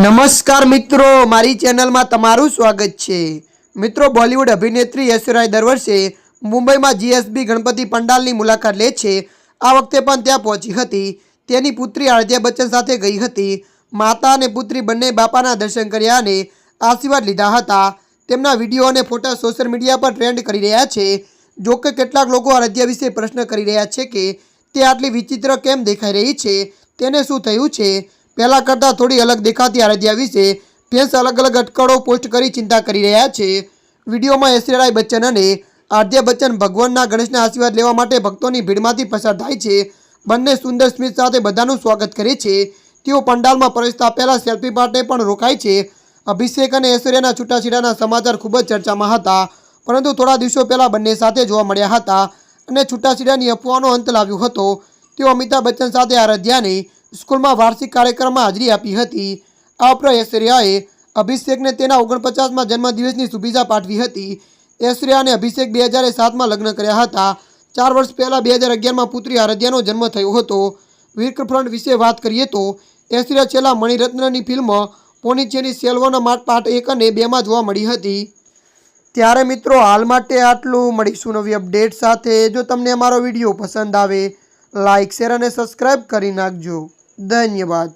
નમસ્કાર મિત્રો, મારી ચેનલમાં તમારું સ્વાગત છે. મિત્રો, બોલિવૂડ અભિનેત્રી ઐશ્વર્યા દર વર્ષે મુંબઈમાં જીએસબી ગણપતિ પંડાલની મુલાકાત લે છે. આ વખતે પણ ત્યાં પહોંચી હતી. તેની પુત્રી આરત્યા બચ્ચન સાથે ગઈ હતી. માતા અને પુત્રી બંને બાપાના દર્શન કર્યા અને આશીર્વાદ લીધા હતા. તેમના વીડિયો અને ફોટા સોશિયલ મીડિયા પર ટ્રેન્ડ કરી રહ્યા છે. જોકે કેટલાક લોકો આરધ્યા વિશે પ્રશ્ન કરી રહ્યા છે કે તે આટલી વિચિત્ર કેમ દેખાઈ રહી છે? તેને શું થયું છે? પહેલાં કરતાં થોડી અલગ દેખાતી આરાધ્યા વિશે ફેન્સ અલગ અલગ અટકળો પોસ્ટ કરી ચિંતા કરી રહ્યા છે. વિડીયોમાં ઐશ્વર્યા બચ્ચન અને આદ્યા બચ્ચન ભગવાનના ગણેશના આશીર્વાદ લેવા માટે ભક્તોની ભીડમાંથી પસાર થાય છે. બંને સુંદર સ્મિત સાથે બધાનું સ્વાગત કરે છે. તેઓ પંડાલમાં પ્રવેશતા પહેલાં સેલ્ફી માટે પણ રોકાય છે. અભિષેક અને ઐશ્વર્યાના છૂટાછેડાના સમાચાર ખૂબ જ ચર્ચામાં હતા, પરંતુ થોડા દિવસો પહેલાં બંને સાથે જોવા મળ્યા હતા અને છૂટાછેડાની અફવાનો અંત લાવ્યો હતો. તેઓ અમિતાભ બચ્ચન સાથે આરાધ્યાને સ્કૂલમાં વાર્ષિક કાર્યક્રમમાં હાજરી આપી હતી. આ ઉપરાંત ઐશ્વર્યાએ અભિષેકને તેના ઓગણપચાસમાં જન્મદિવસની શુભેચ્છા પાઠવી હતી. ઐશ્વર્યા અને અભિષેક બે હજાર સાતમાં લગ્ન કર્યા હતા. ચાર વર્ષ પહેલાં બે હજાર અગિયારમાં પુત્રી આરાધ્યાનો જન્મ થયો હતો. વિર્કફ્રન્ટ વિશે વાત કરીએ તો, ઐશ્વર્યા છેલ્લા મણિરત્નની ફિલ્મ પોનિચેની સેલ્વોના માટ પાર્ટ એક અને બેમાં જોવા મળી હતી. ત્યારે મિત્રો, હાલ માટે આટલું. મળીશું નવી અપડેટ સાથે. જો તમને અમારો વીડિયો પસંદ આવે લાઇક શેર અને સબસ્ક્રાઈબ કરી નાખજો. धन्यवाद